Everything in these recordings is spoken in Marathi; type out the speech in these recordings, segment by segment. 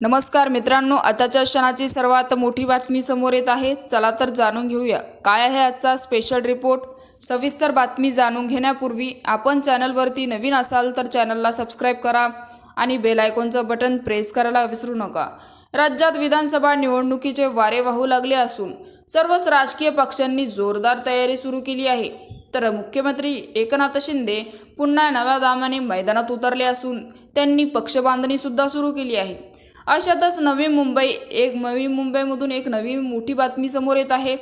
नमस्कार मित्रांनो आताच्या क्षणाची सर्वात मोठी बातमी समोर येत आहे. चला तर जाणून घेऊया. काय आहे आजचा स्पेशल रिपोर्ट सविस्तर बातमी जाणून घेण्यापूर्वी आपण चॅनलवरती नवीन असाल तर चॅनलला सबस्क्राईब करा आणि बेल आयकॉनचं बटन प्रेस करायला विसरू नका. राज्यात विधानसभा निवडणुकीचे वारे वाहू लागले असून सर्वच राजकीय पक्षांनी जोरदार तयारी सुरू केली आहे. तर मुख्यमंत्री एकनाथ शिंदे पुन्हा नव्या दामाने मैदानात उतरले असून त्यांनी पक्षबांधणीसुद्धा सुरू केली आहे. अशातच नवी मुंबई एक नवी मुंबईमधून एक नवी मोठी बातमी समोर येत आहे.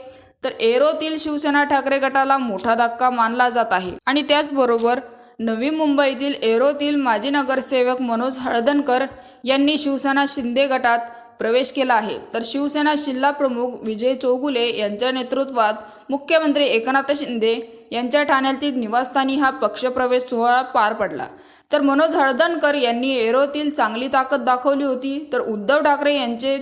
तर एरोतील शिवसेना ठाकरे गटाला मोठा धक्का मानला जात आहे. आणि त्याचबरोबर नवी मुंबईतील एरोतील माजी नगरसेवक मनोज हळदणकर यांनी शिवसेना शिंदे गटात प्रवेश केला आहे. तर शिवसेना जिल्हा प्रमुख विजय चौगुले यांच्या नेतृत्वात मुख्यमंत्री एकनाथ शिंदे यांच्या ठाण्यातील निवासस्थानी हा पक्षप्रवेश सोहळा पार पडला. तर मनोज हळदणकर यांनी एरोतील चांगली ताकद दाखवली होती. तर उद्धव ठाकरे यांचे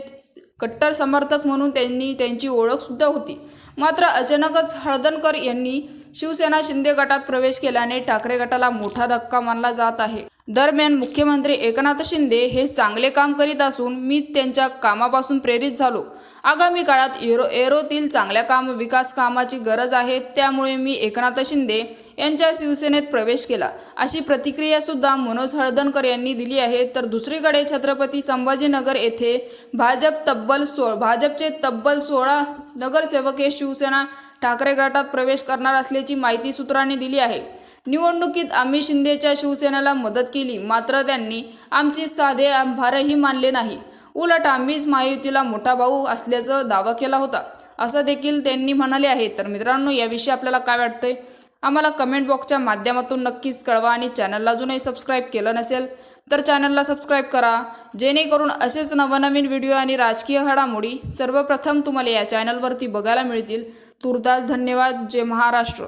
कट्टर समर्थक म्हणून त्यांनी त्यांची ओळखसुद्धा होती. मात्र अचानकच हळदणकर यांनी शिवसेना शिंदे गटात प्रवेश केल्याने ठाकरे गटाला मोठा धक्का मानला जात आहे. दरम्यान मुख्यमंत्री एकनाथ शिंदे हे चांगले काम करीत असून मी त्यांच्या कामापासून प्रेरित झालो. आगामी काळात एरो एरोतील चांगल्या काम विकास कामाची गरज आहे त्यामुळे मी एकनाथ शिंदे यांच्या शिवसेनेत प्रवेश केला. अशी प्रतिक्रियासुद्धा मनोज हळदणकर यांनी दिली आहे. तर दुसरीकडे छत्रपती संभाजीनगर येथे भाजप तब्बल सो भाजपचे तब्बल सोळा नगरसेवक हे शिवसेना ठाकरे गटात प्रवेश करणार असल्याची माहिती सूत्रांनी दिली आहे. निवडणुकीत आम्ही शिंदेच्या शिवसेनेला मदत केली मात्र त्यांनी आमचे साधे आभारही मानले नाही. उलट आम्हीच महायुतीला मोठा भाऊ असल्याचा दावा केला होता. असं देखील त्यांनी म्हणाले आहे. तर मित्रांनो याविषयी आपल्याला काय वाटतंय? आम्हाला कमेंट बॉक्सच्या माध्यमातून नक्कीच कळवा आणि चॅनलला अजूनही सबस्क्राईब केलं नसेल तर चॅनलला सबस्क्राईब करा. जेणेकरून असेच नवनवीन व्हिडिओ आणि राजकीय घडामोडी सर्वप्रथम तुम्हाला या चॅनलवरती बघायला मिळतील. तुर्तास धन्यवाद. जय महाराष्ट्र.